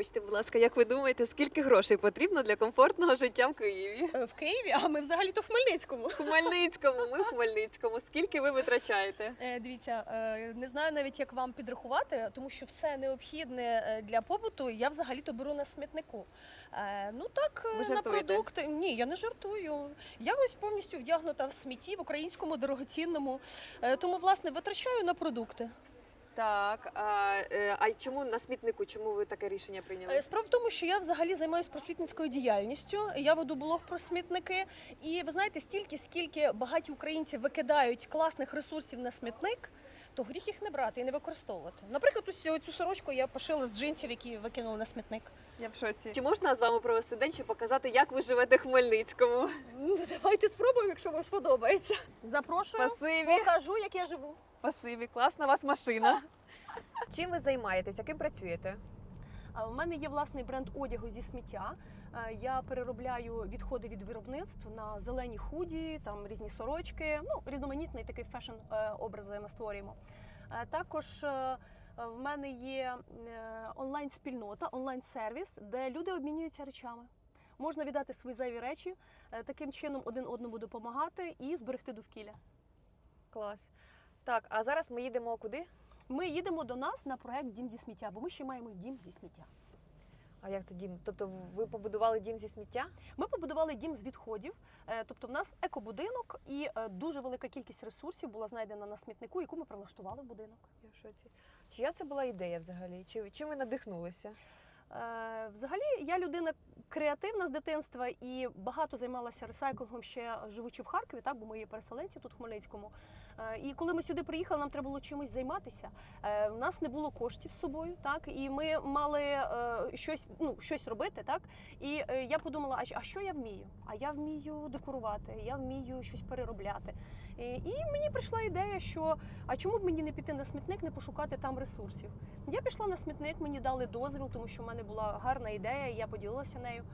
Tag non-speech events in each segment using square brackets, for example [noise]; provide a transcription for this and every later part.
вибачте, будь ласка, як ви думаєте, скільки грошей потрібно для комфортного життя в Києві? Е, В Києві, а ми взагалі-то в Хмельницькому. В Хмельницькому, ми в Хмельницькому. Скільки ви витрачаєте? Е, Дивіться, е, не знаю навіть як вам підрахувати, тому що все необхідне е, для побуту я взагалі-то беру на смітнику. Е, Ну так, е, Ви на жартуєте? продукти. Ні, я не жартую. Я ось повністю вдягнута в смітті в українському дорогоцінному. Е, Тому, власне, витрачаю на продукти. Так, а, е, а чому на смітнику? Чому ви таке рішення прийняли? Е, Справа в тому, що я взагалі займаюся просвітницькою діяльністю. Я веду блог про смітники. І ви знаєте, стільки, скільки багаті українці викидають класних ресурсів на смітник, то гріх їх не брати і не використовувати. Наприклад, ось цю цю сорочку я пошила з джинсів, які викинули на смітник. Я в шоці. Чи можна з вами провести день, щоб показати, як ви живете в Хмельницькому? Ну, давайте спробуємо, якщо вам сподобається. Запрошую, Спасибі. покажу, як я живу. Спасибі, класна у вас машина. [laughs] Чим ви займаєтесь? Яким працюєте? А У мене є власний бренд одягу зі сміття. Е, Я переробляю відходи від виробництв на зелені худі, там різні сорочки. Ну різноманітний такий фешн е, образи ми створюємо. Е, Також в мене є онлайн-спільнота, онлайн-сервіс, де люди обмінюються речами. Можна віддати свої зайві речі, таким чином один одному допомагати і зберегти довкілля. Клас. Так, а зараз ми їдемо куди? Ми їдемо до нас на проект Дім зі сміття, бо ми ще маємо дім зі сміття. А як це дім? Тобто ви побудували дім зі сміття? Ми побудували дім з відходів, е, тобто в нас екобудинок і е, дуже велика кількість ресурсів була знайдена на смітнику, яку ми прилаштували в будинок. Я в шоці. Чия це була ідея взагалі? Чи чим ви надихнулися? Е, Взагалі, я людина креативна з дитинства і багато займалася ресайклингом ще живучи в Харкові, так бо ми є переселенці тут в Хмельницькому. Е, І коли ми сюди приїхали, нам треба було чимось займатися. Е, У нас не було коштів з собою, так і ми мали е, щось, ну щось робити, так. І е, я подумала, а, що я вмію? А я вмію декорувати, я вмію щось переробляти. І мені прийшла ідея, що а чому б мені не піти на смітник, не пошукати там ресурсів? Я пішла на смітник, мені дали дозвіл, тому що в мене була гарна ідея, і я поділилася нею.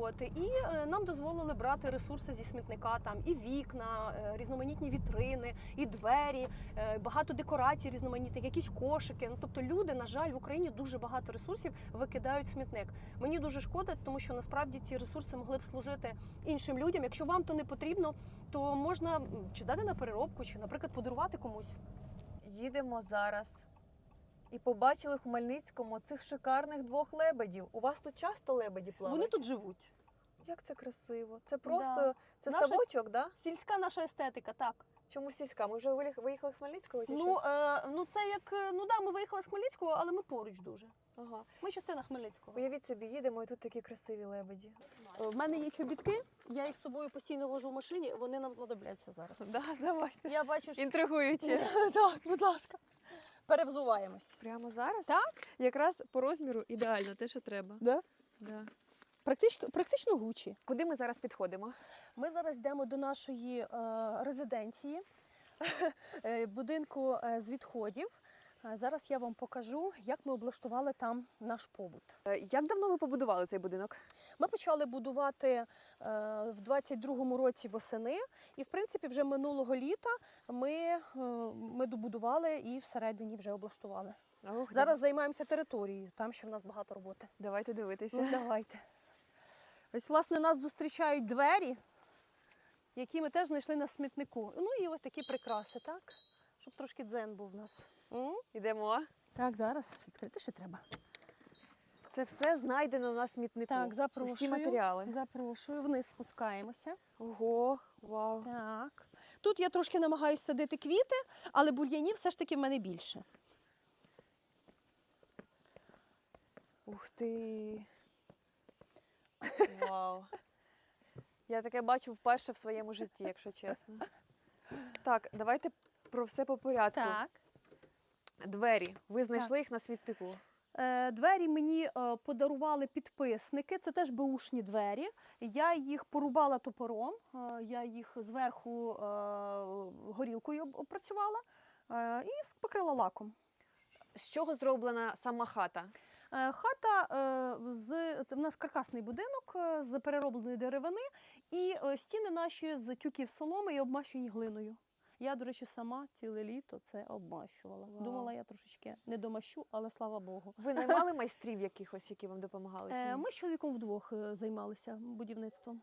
От і е, нам дозволили брати ресурси зі смітника, там і вікна, е, різноманітні вітрини, і двері, е, багато декорацій різноманітних, якісь кошики. Ну тобто люди, на жаль, в Україні дуже багато ресурсів викидають смітник. Мені дуже шкода, тому що насправді ці ресурси могли б служити іншим людям. Якщо вам то не потрібно, то можна чи дати на переробку, чи, наприклад, подарувати комусь. Їдемо зараз. І побачили в Хмельницькому цих шикарних двох лебедів. У вас тут часто лебеді плавають? Вони тут живуть. Як це красиво. Це просто Да. це Наша- ставочок, да? Сільська наша естетика, так. Чому сільська? Ми вже виїхали з Хмельницького чи Ну, що? е, ну це як е, ну да, ми виїхали з Хмельницького, але ми поруч дуже. Ага. Ми частина Хмельницького. Уявіть собі, їдемо і тут такі красиві лебеді. Е, В мене є чобітки, я їх з собою постійно вожу в машині, вони нам знадобляться зараз. Да, давайте. Я бачу, що Інтригуюче. так, [laughs] будь ласка. Перевзуваємось. Прямо зараз? Так? Якраз по розміру ідеально, те, що треба. Да? Да. Практично, практично гучі. Куди ми зараз підходимо? Ми зараз йдемо до нашої е, резиденції, [laughs] е, будинку е, з відходів. Зараз я вам покажу, як ми облаштували там наш побут. Е, Як давно ви побудували цей будинок? Ми почали будувати е, в 22-му році восени, і в принципі вже минулого літа ми, е, ми добудували і всередині вже облаштували. Ох, Зараз займаємося територією, там ще в нас багато роботи. давайте дивитися. Ну, давайте. Ось, власне, нас зустрічають двері, які ми теж знайшли на смітнику. Ну і ось такі прикраси, так? Щоб трошки дзен був в нас. М? Ідемо. Так, зараз відкрити ще треба. Це все знайдено на смітнику. Так, запрошую. Усі матеріали. Запрошую, вниз спускаємося. Ого, вау. Так. Тут я трошки намагаюся садити квіти, але бур'янів все ж таки в мене більше. Ух ти. [laughs] Вау. Я таке бачу вперше в своєму житті, якщо чесно. Так, давайте про все по порядку. Двері. Ви знайшли їх на смітнику. Е, Двері мені е, подарували підписники. Це теж беушні двері. Я їх порубала топором, е, я їх зверху е, горілкою опрацювала е, і покрила лаком. З чого зроблена сама хата? Е, Хата е, з це в нас каркасний будинок е, з переробленої деревини, і е, стіни наші з тюків соломи і обмащені глиною. Я, до речі, сама ціле літо це обмащувала. Вау. Думала, я трошечки не домащу, але слава Богу. Ви наймали [laughs] майстрів якихось, які вам допомагали? Е. Ми з чоловіком вдвох е, займалися будівництвом.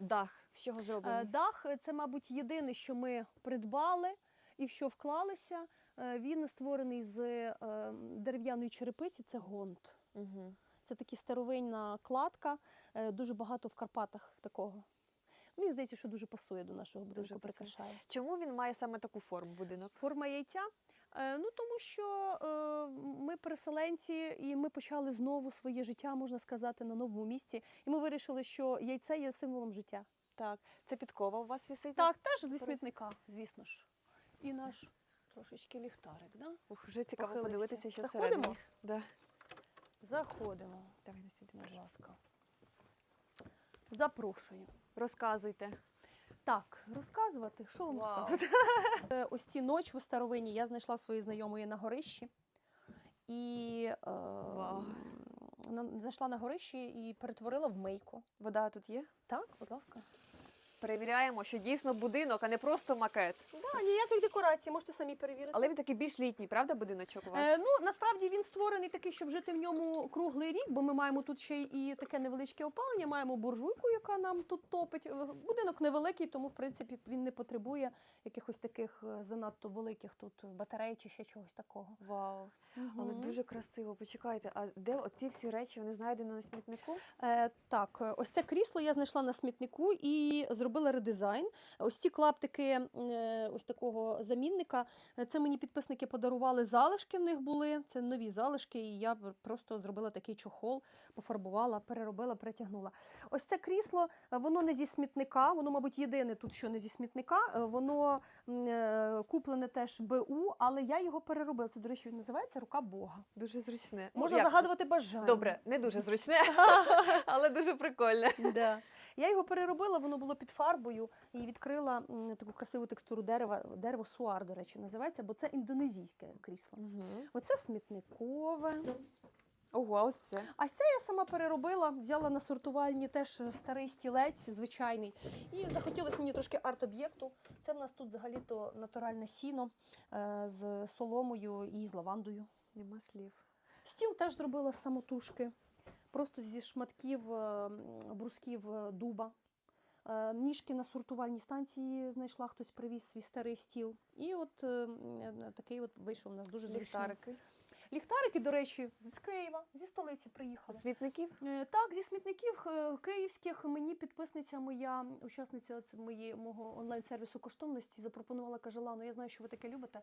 Дах з чого Е, зроблений? Дах це, мабуть, єдине, що ми придбали і в що вклалися. Е, Він створений з дерев'яної черепиці, це гонт. Угу. Це такі старовинна кладка, дуже багато в Карпатах такого. Мені здається, що дуже пасує до нашого будинку, прикрашає. Чому він має саме таку форму будинок? Форма яйця. Е, Ну тому що е, ми переселенці, і ми почали знову своє життя, можна сказати, на новому місці. І ми вирішили, що яйце є символом життя. Так, це підкова у вас висить? Так, теж зі смітника, звісно ж. І наш трошечки ліхтарик, да? Ух, вже цікаво Похилився. подивитися, що Заходимо? всередині. Да. Заходимо, Давай насвіти, будь ласка. Запрошую. Розказуйте. Так, розказувати, що вам Вау. розказувати? Е, Ось ці ночі в старовині я знайшла своєї знайомої на горищі. І е, Вау. на- знайшла на горищі і перетворила в мийку. Вода тут є? Так, будь ласка. Перевіряємо, що дійсно будинок, а не просто макет. Да, ніяких декорацій, можете самі перевірити. Але він такий більш літній, правда, будиночок у вас? Е, ну насправді він створений такий, щоб жити в ньому круглий рік, бо ми маємо тут ще і таке невеличке опалення. Маємо буржуйку, яка нам тут топить. Е, Будинок невеликий, тому в принципі він не потребує якихось таких е, занадто великих тут батарей чи ще чогось такого. Вау. Але дуже красиво. Почекайте, а де оці всі речі вони знайдені на смітнику? Е, так, е, ось це крісло я знайшла на смітнику і зробила редизайн. Ось ці клаптики е, ось такого замінника. Це мені підписники подарували. Залишки в них були. Це нові залишки, і я просто зробила такий чохол, пофарбувала, переробила, перетягнула. Ось це крісло, воно не зі смітника, воно, мабуть, єдине тут, що не зі смітника. Е, Воно е, куплене теж БУ, але я його переробила. Це, до речі, називається рука Бога. Дуже зручне. Ну, Можна як? загадувати бажання. Добре, не дуже зручне, [laughs] але дуже прикольне. Да. Я його переробила, воно було під фарбою і відкрила таку красиву текстуру дерева. Дерево суар, до речі, називається, бо це індонезійське крісло. Оце смітникове. Ого, а ось це. А це я сама переробила, взяла на сортувальні теж старий стілець, звичайний. І захотілося мені трошки арт-об'єкту. Це в нас тут взагалі-то натуральне сіно е, з соломою і з лавандою. Нема слів. Стіл теж зробила самотужки, просто зі шматків е, брусків е, дуба. Е, Ніжки на сортувальній станції знайшла, хтось привіз свій старий стіл. І от е, такий от вийшов у нас дуже зручний. Ліхтарики. Ліхтарики, до речі, з Києва, зі столиці приїхали. Смітників? Е, Так, зі смітників е, київських мені підписниця моя, учасниця мої, мого онлайн-сервісу коштовності, запропонувала, каже, Лано, я знаю, що ви таке любите,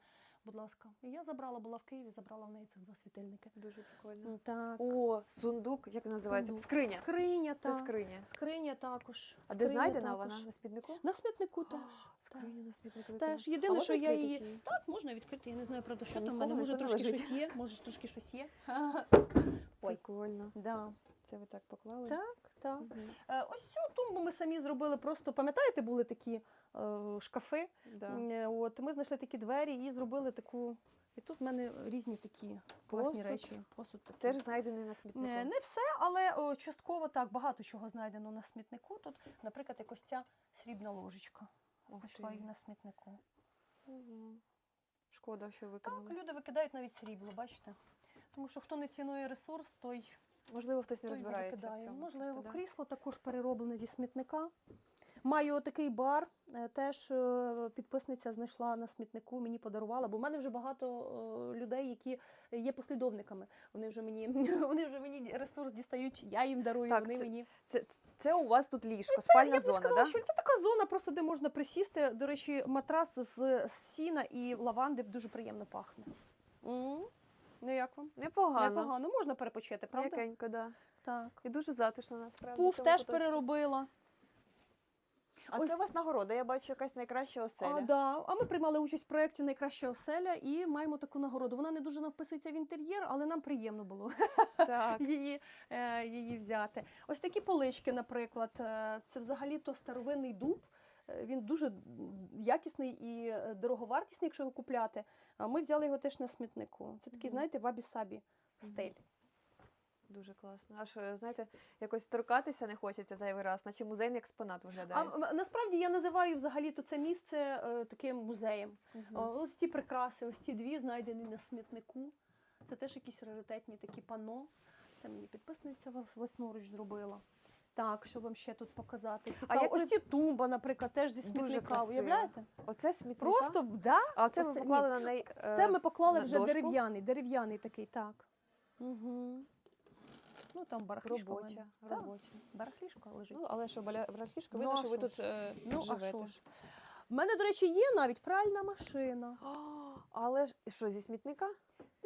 будь ласка. І я забрала, була в Києві, забрала в неї цих два світильники. Дуже прикольно. Так. О, сундук, як називається? Сундук. Скриня. Скриня, Це скриня. Скриня також. А де Скриня знайдена також. вона? На смітнику? На смітнику теж. Скриня на смітнику. Теж. А Єдине, можна що я відкрити її. чи ні? Так, можна відкрити. Я не знаю, правда, що Там в мене може трошки лежить. щось є. Може, трошки щось є. [laughs] Ой. Прикольно. Да. Це ви так поклали? Так, так. Мгм. Е, Ось цю тумбу ми самі зробили. Просто пам'ятаєте, були такі шкафи. Да. Е, От ми знайшли такі двері і зробили таку. І тут в мене різні такі класні Посуд. речі. Посуд такий. Теж знайдений на смітнику. Не, не все, але о, частково так багато чого знайдено на смітнику. Тут, наприклад, якось ця срібна ложечка. Знайшла її на смітнику. Мгм. Шкода, що Так, люди викидають навіть срібло, бачите? Тому що хто не цінує ресурс, той, Можливо, хтось не той розбирається в цьому. Можливо, крісло також перероблене зі смітника. Маю отакий бар, е, теж е, підписниця знайшла на смітнику, мені подарувала, бо в мене вже багато е, людей, які є послідовниками. Вони вже мені [laughs] вони вже мені ресурс дістають, я їм дарую, Так, вони це- мені. Це, це у вас тут ліжко, спальна Я б сказала, да? що це така зона, просто де можна присісти. До речі, матрас з, сіна і лаванди дуже приємно пахне. М. Ну як вам? Непогано. Непогано, можна перепочити, правда? М'якенько, да. Так. І дуже затишно насправді. Пуф теж куточку. переробила. А Ось- це у вас нагорода, я бачу якась найкраща оселя. А, да. а ми приймали участь в проєкті Найкраща оселя і маємо таку нагороду. Вона не дуже нам вписується в інтер'єр, але нам приємно було [laughs] Так. її, е, її взяти. Ось такі полички, наприклад. Е, Це взагалі-то старовинний дуб. Е, Він дуже якісний і е, дороговартісний, якщо його купляти. А ми взяли його теж на смітнику. Це такий, знаєте, вабі-сабі стиль. Дуже класно. Аж е, знаєте, якось торкатися не хочеться зайвий раз, наче музейний експонат виглядає. м- насправді я називаю взагалі то це місце е, таким музеєм. О, Ось ці прикраси, ось ці дві знайдені на смітнику. Це теж якісь раритетні такі пано. Це мені підписниця власноруч зробила. Так, що вам ще тут показати? Цікаво. як Ось ці тумба, наприклад, теж зі смітника. Уявляєте? Оце смітника? Просто да? А оце оце- поклали ні. на неї. е, Це ми поклали на вже дерев'яний, дерев'яний такий, так. Угу. Ну там барахлішко. в мене. робоча. Так, барахлішко лежить. Ну, але що, баля- барахлішка, Ну, що ви тут е, Ну, живете. що ж? У мене, до речі, є навіть пральна машина. Але ж що, зі смітника?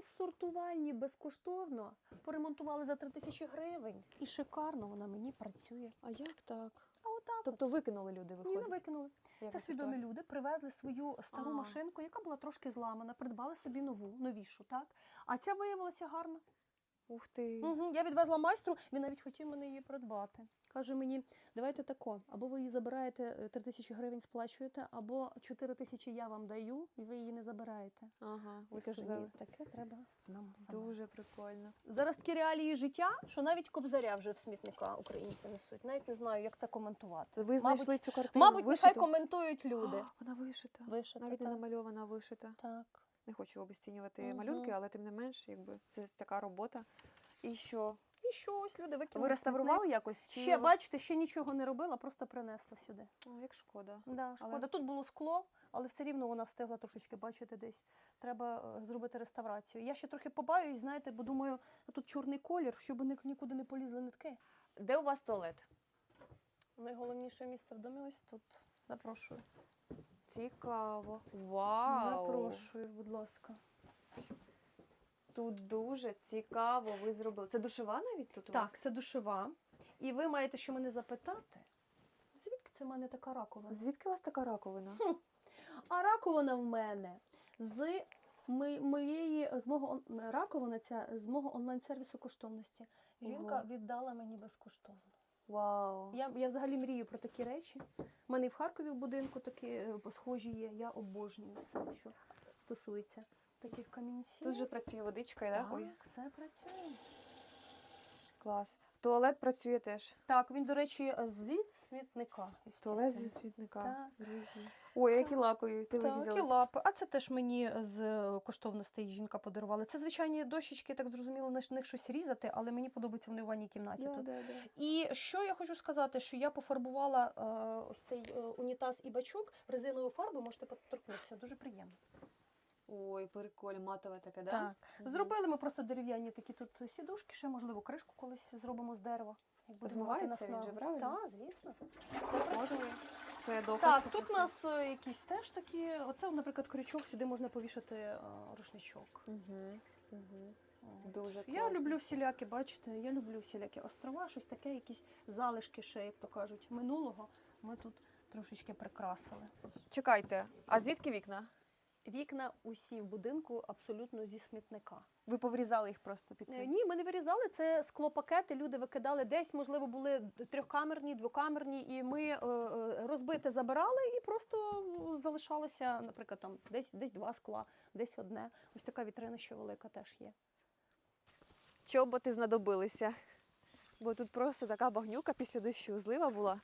Сортувальні безкоштовно. Поремонтували за 3 тисячі гривень. І шикарно вона мені працює. А як так? А отак. Тобто викинули люди, Ні, не викинули. Як Це свідомі сортували? люди привезли свою стару А. машинку, яка була трошки зламана, придбали собі нову, новішу, так? А ця виявилася гарна. Ух ти. Угу. Я відвезла майстру, він навіть хотів мене її придбати. Каже мені, давайте тако, або ви її забираєте 3 тисячі гривень сплачуєте, або 4 тисячі я вам даю, і ви її не забираєте. Ага, ви кажу, ні, таке треба нам самим. Дуже прикольно. Зараз такі реалії життя, що навіть кобзаря вже в смітника українці несуть. Навіть не знаю, як це коментувати. Ви знайшли мабуть, цю картину? мабуть, нехай коментують люди. А, Вона вишита. Вишита, Навіть не намальована, вишита. Так. Не хочу обесцінювати Мгм. малюнки, але тим не менш, якби це така робота. І що? І що ось люди викинули. Ви реставрували якось? Чи... Ще, бачите, ще нічого не робила, просто принесла сюди. О, як шкода. Да, Але- Тут було скло, але все рівно вона встигла трошечки бачити десь. Треба е, зробити реставрацію. Я ще трохи побаюсь, знаєте, бо думаю, тут чорний колір, щоб нікуди не полізли нитки. Де у вас туалет? Найголовніше місце в домі ось тут. Запрошую. Цікаво. Вау! Запрошую, будь ласка. Тут дуже цікаво ви зробили. Це душова навіть тут у вас? Так, це душова. І ви маєте ще мене запитати, звідки це в мене така раковина? Звідки у вас така раковина? А раковина в мене з ми- моєї з мого он- раковина ця з мого онлайн-сервісу коштовності. Жінка віддала мені безкоштовно. Вау! Я, я взагалі мрію про такі речі. У мене і в Харкові в будинку такі е, схожі є. Я обожнюю все, що стосується таких камінців. Тут же працює водичка, так? так, Ой, все працює. клас. Туалет працює теж. Так, він, до речі, зі смітника. Туалет зі світника. Так. Ой, які лакові. Ти Так, і вирізали. лапи. А це теж мені з коштовностей жінка подарувала. Це звичайні дощечки, так зрозуміло, на них щось різати, але мені подобається вони в ванній кімнаті. Да, тут. да, да. І що я хочу сказати, що я пофарбувала е, ось цей е, унітаз і бачок резиновою фарбою, можете поторкнутися, дуже приємно. Ой, прикольно, матове таке, да? Так. Мгм. Зробили ми просто дерев'яні такі тут сідушки, ще можливо кришку колись зробимо з дерева. як мати Змивається він же, наснагу. правильно? Так, звісно. Все працює. Все доказ. Так, що тут у це- нас е, якісь теж такі. Оце, наприклад, крючок, сюди можна повішати е, рушничок. Мгм, мгм. Дуже Я класно. люблю всілякі, бачите, я люблю всілякі острова, щось таке, якісь залишки ще, як то кажуть, минулого. Ми тут трошечки прикрасили. Чекайте, а звідки вікна? Вікна усі в будинку абсолютно зі смітника. Ви поврізали їх просто під Е, це? Ні, ми не вирізали це склопакети. Люди викидали десь, можливо, були трьохкамерні, двокамерні, і ми е, е, розбите забирали і просто залишалося, наприклад, там десь десь два скла, десь одне. Ось така вітрина, що велика, теж є. Чоботи знадобилися. Бо тут просто така багнюка після дощу. Злива була.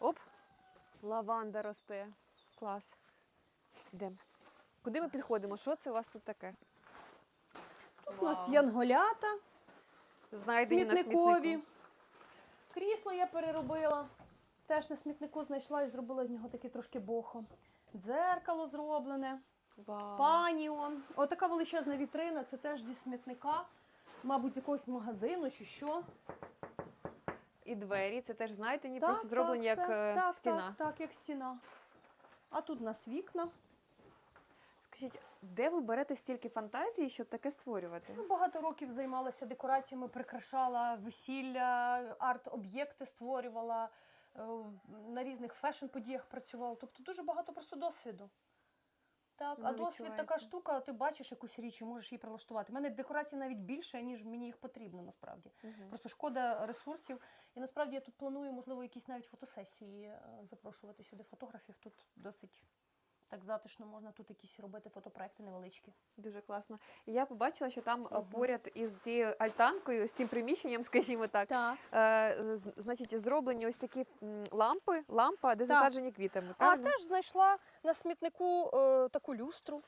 Оп, лаванда росте. Клас. Йдемо. Куди ми підходимо? Що це у вас тут таке? Тут у нас Вау. янголята. Знайдені на смітникові. смітнику. Крісло я переробила. Теж на смітнику знайшла і зробила з нього таке трошки бохо. Дзеркало зроблене, Вау. паніон. Отака величезна вітрина, це теж зі смітника, мабуть, з якогось магазину чи що. І двері, це теж знайдені, просто зроблені як це- е, так, стіна. Так, так, як стіна. А тут у нас вікна. Скажіть, де ви берете стільки фантазії, щоб таке створювати? Ну, Багато років займалася декораціями, прикрашала весілля, арт-об'єкти створювала, е, на різних фешн-подіях працювала. Тобто дуже багато просто досвіду. Так, а Ну, досвід така штука, ти бачиш якусь річ і можеш її прилаштувати. У мене декорацій навіть більше, ніж мені їх потрібно насправді. Мгм. Просто шкода ресурсів. І насправді я тут планую, можливо, якісь навіть фотосесії е, запрошувати сюди фотографів. Тут досить Так затишно можна тут якісь робити фотопроекти невеличкі. Дуже класно. І я побачила, що там угу. Поряд із цією альтанкою, з цим приміщенням, [laughs] скажімо так, Так. е, значить, зроблені ось такі лампи, лампа, де Так. засаджені квітами. А теж знайшла на смітнику е, таку люстру.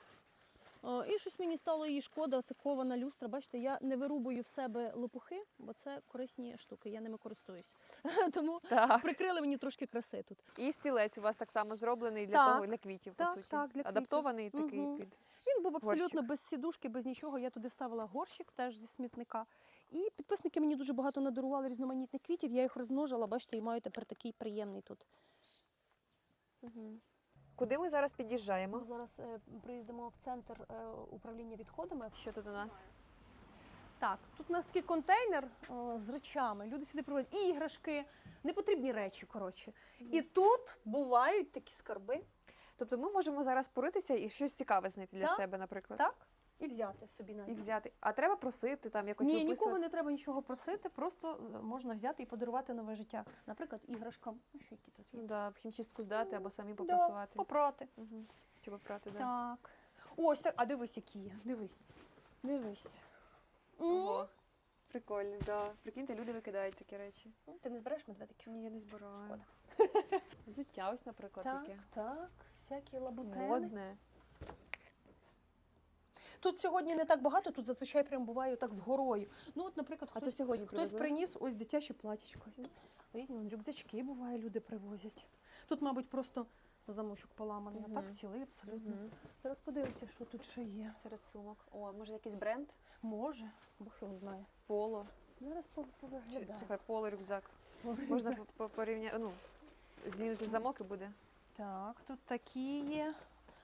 Е, і щось мені стало її шкода, це кована люстра. Бачите, я не вирубую в себе лопухи, бо це корисні штуки, я ними користуюсь. [laughs] Тому Так. прикрили мені трошки краси тут. І стілець у вас так само зроблений для Так. того, для квітів, по суті. так, для квітів. Адаптований такий Мгм. під. Він був абсолютно Горщик. без сідушки, без нічого. Я туди вставила горщик теж зі смітника. І підписники мені дуже багато надарували різноманітних квітів. Я їх розмножила, бачите, і маю тепер такий приємний тут. Мгм. Куди ми зараз під'їжджаємо? Ми зараз е, приїздимо в центр е, управління відходами. Що тут у нас? Так, тут у нас такий контейнер е, з речами. Люди сюди приводять і іграшки, непотрібні речі. Коротше. І тут бувають такі скарби, Тобто ми можемо зараз поритися і щось цікаве знайти для Так, себе, наприклад. так? І взяти собі І навіть. взяти. А треба просити там якось Ні, виписувати? нікого не треба нічого просити, просто е, можна взяти і подарувати нове життя. Наприклад, іграшкам. Ну, що які тут є? Ну, да, в хімчистку здати або самі Да, попрати. Угу. Чи попрати, да. Так. Ось так. А дивись, які є. Дивись. Дивись. Ого. Прикольно, да. Прикиньте, люди викидають такі речі. Ти не збереш медведиків? Ні, я не збираю. Шкода. Взуття ось, наприклад, Так, таке. так, всякі лабутени. Модне. Тут сьогодні не так багато, тут зазвичай прям буває так з горою. Ну, от, наприклад, А це сьогодні хтось привезли? приніс ось дитяче платічко. Різні вон, рюкзачки буває, люди привозять. Тут, мабуть, просто замочок поламаний, а так цілий абсолютно. Зараз подивимося, що тут ще є. Серед сумок. О, може якийсь бренд? Може, Бог його знає. Поло. Зараз по- Чи, повиглядаю. слухай, поло рюкзак. Можна порівняти, ну, змінити замок і буде. Так, тут такі є.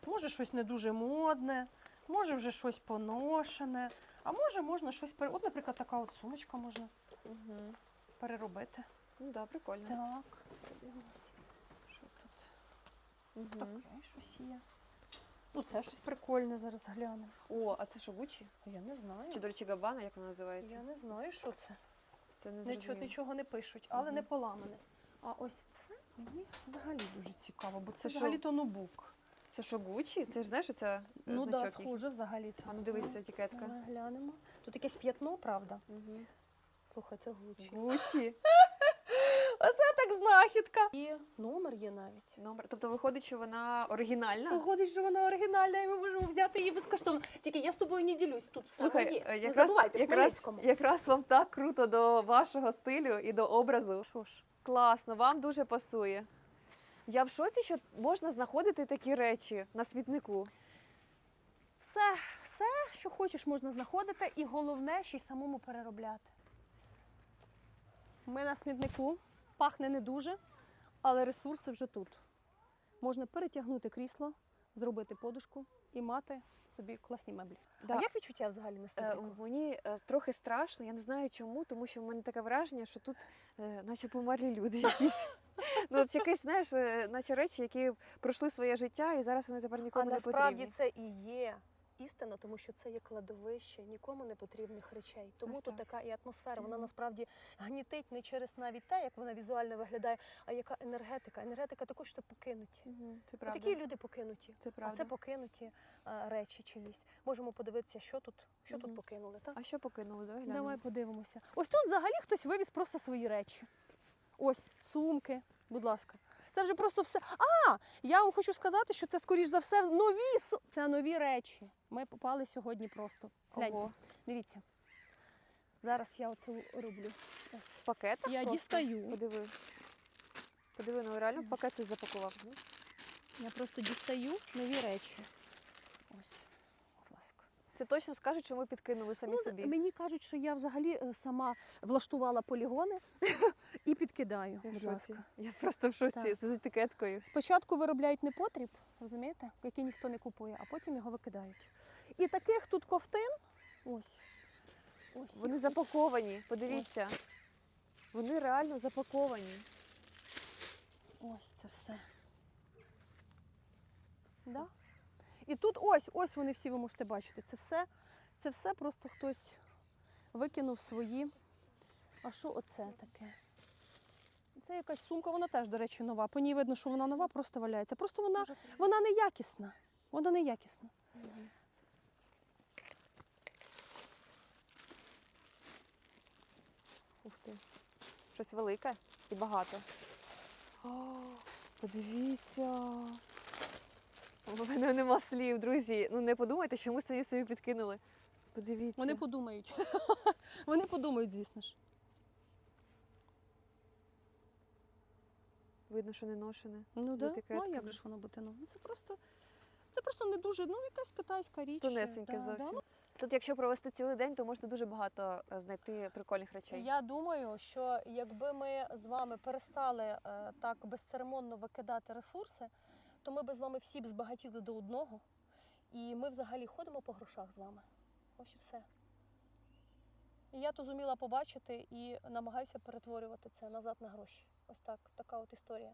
Може щось не дуже модне, може вже щось поношене, а може можна щось пере... От, наприклад, така от сумочка можна Угу. переробити. Ну да, прикольно. Так, подивимось, що тут Угу. таке щось є. Ну, це щось прикольне, зараз глянемо. О, а це що, Гуччі? Я не знаю. Чи Дольче Габбана, як вона називається? Я не знаю, що це. Це не Нічого, нічого не пишуть, але Мгм. не поламане. А ось це мені взагалі дуже цікаво, бо це, Це взагалі-то ноутбук. Це що, Гуччі? Це ж знаєш, це Ну так, значок да, їх? схоже взагалі-то. А ну дивись, це етикетка. Давай глянемо. Тут якесь п'ятно, правда? Угу. Слухай, це Гуччі. Гуччі. [laughs] Оце так знахідка. І номер є навіть. Номер. Тобто виходить, що вона оригінальна? Виходить, що вона оригінальна, і ми можемо взяти її безкоштовно. Тільки я з тобою не ділюсь. Тут Слухай, е, Не якраз, забувайте, в якраз, Хмельницькому. якраз вам так круто до вашого стилю і до образу. Що ж, Класно, вам дуже пасує. Я в шоці, що можна знаходити такі речі на смітнику. все, все, що хочеш, можна знаходити, і головне, ще й самому переробляти. Ми на смітнику, пахне не дуже, але ресурси вже тут. Можна перетягнути крісло, зробити подушку і мати собі класні меблі. Да. А як відчуття взагалі на Е, мені е, трохи страшно, я не знаю чому, тому що в мене таке враження, що тут е, наче померлі люди якісь. [laughs] Ну, от якісь, знаєш, е, наче речі, які пройшли своє життя, і зараз вони тепер А нікому не насправді потрібні. це і є істина, тому що це є кладовище нікому не потрібних речей. Тому Ось тут так. така і атмосфера. Вона насправді гнітить не через навіть те, як вона візуально виглядає, а яка енергетика. Енергетика також що покинуті. Мгм, Це правда. Такі люди покинуті. Це правда. А це покинуті а, речі чиїсь. Можемо подивитися, що тут, що Мгм. тут покинули. Так? А що покинули? Давай глянемо. Давай подивимося. Ось тут взагалі хтось вивіз просто свої речі. Ось сумки, будь ласка. Це вже просто все. А, я вам хочу сказати, що це, скоріш за все, нові. Це нові речі. Ми попали сьогодні просто. Ого. дивіться. Зараз я оце роблю. Ось. В пакетах Я просто? дістаю. Подиви. Подиви, ну реально в пакет запакував. Я просто дістаю нові речі. Ось. Це точно скажуть, що ми підкинули самі Ну, собі. Мені кажуть, що я взагалі е, сама влаштувала полігони [laughs] і підкидаю. Я Будь ласка. Я просто в шоці Так. з етикеткою. Спочатку виробляють непотріб, розумієте, який ніхто не купує, а потім його викидають. І таких тут ковтин. Ось. Ось. Вони їх запаковані, подивіться. Вони реально запаковані. Ось це все. Да? І тут ось, ось вони всі ви можете бачити. Це все, це все просто хтось викинув свої. А що оце таке? Це якась сумка, вона теж, до речі, нова. По ній видно, що вона нова, просто валяється. Просто вона, вона неякісна. Вона неякісна. Ух ти. Щось велике і багато. О, подивіться. У мене нема слів, друзі. Ну не подумайте, що ми самі собі підкинули. Подивіться. Вони подумають. [laughs] Вони подумають, звісно ж. Видно, що не ношене. Ну да. Ну, а як же ж воно бути? Ну, це просто. Це просто не дуже, ну, якась китайська річ. Тонесеньке Да, да. зовсім. Тут, якщо провести цілий день, то можна дуже багато е, знайти прикольних речей. Я думаю, що якби ми з вами перестали е, так безцеремонно викидати ресурси, то ми б з вами всі б збагатіли до одного, і ми взагалі ходимо по грошах з вами. Ось і все. І я то зуміла побачити і намагаюся перетворювати це назад на гроші. Ось так, така от історія.